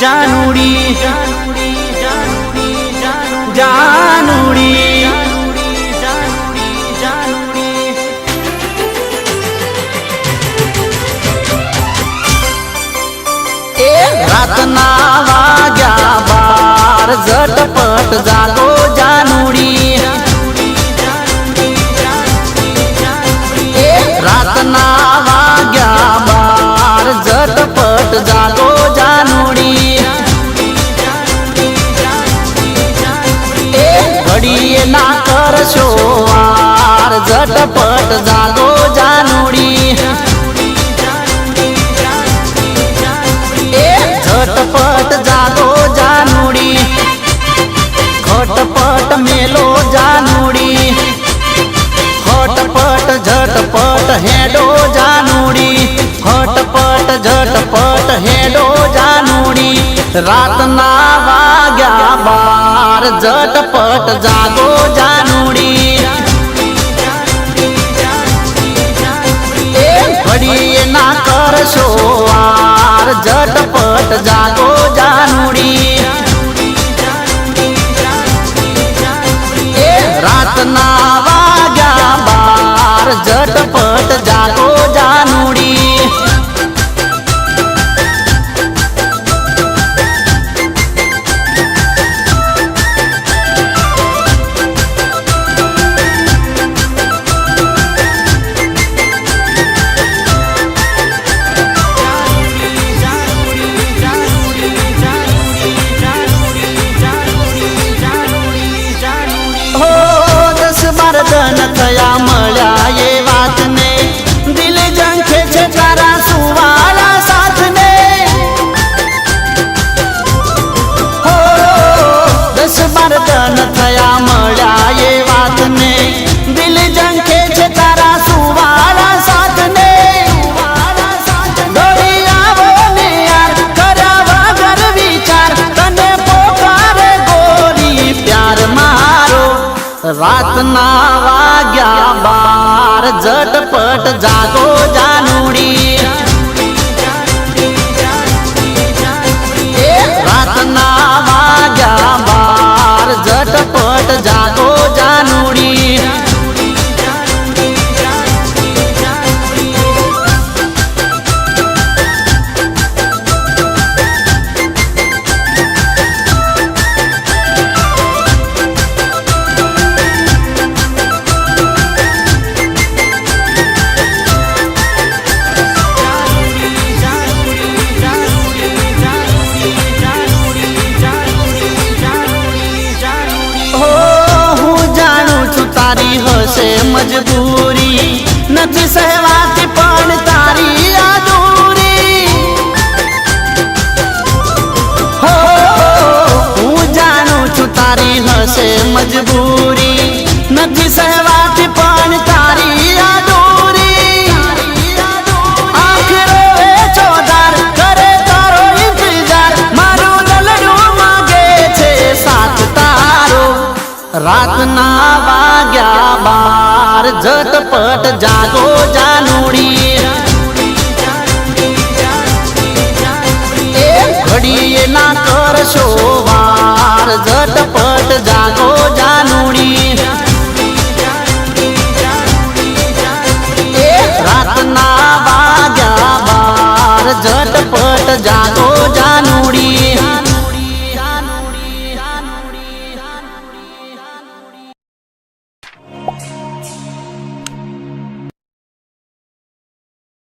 જાનુડી જાનુડી એ રાતના વાગ્યા બાર ઝટપટ જાગો જાનુડી. ઝટપટ જાગો જાનુડી એ ઝટપટ જાગો જાનુડી ખટપટ મેલો જાનુડી હટપટ ઝટપટ હેડો જાનુડી હટપટ ઝટપટ હેડો જાનુડી રાતના વાગ્યા બાર ઝટપટ જાગો જાનુડી એ ઘડીએ ના કરશો આર ઝટપટ જાગો જાનુડી. રાતના થયા મળ્યા એ વાતને. દિલ જંખે છે તારા સુવાળા સાથને. હો, દસ બાર દન થયા મળ્યા એ વાતને. દિલ જંખે છે તારા સુવાળા સાથને. રાત ના યાર વાગ્યા બાર ઝટપટ જાગો तारी हो से मजबूरी। नथी सहवाती पान तारी अधूरी। हो, हूँ जानू छु तारी हो से मजबूरी। नच सहवा રાતના વાગ્યા બાર ઝટપટ જાગો જાનુડી. એ ના કરશો.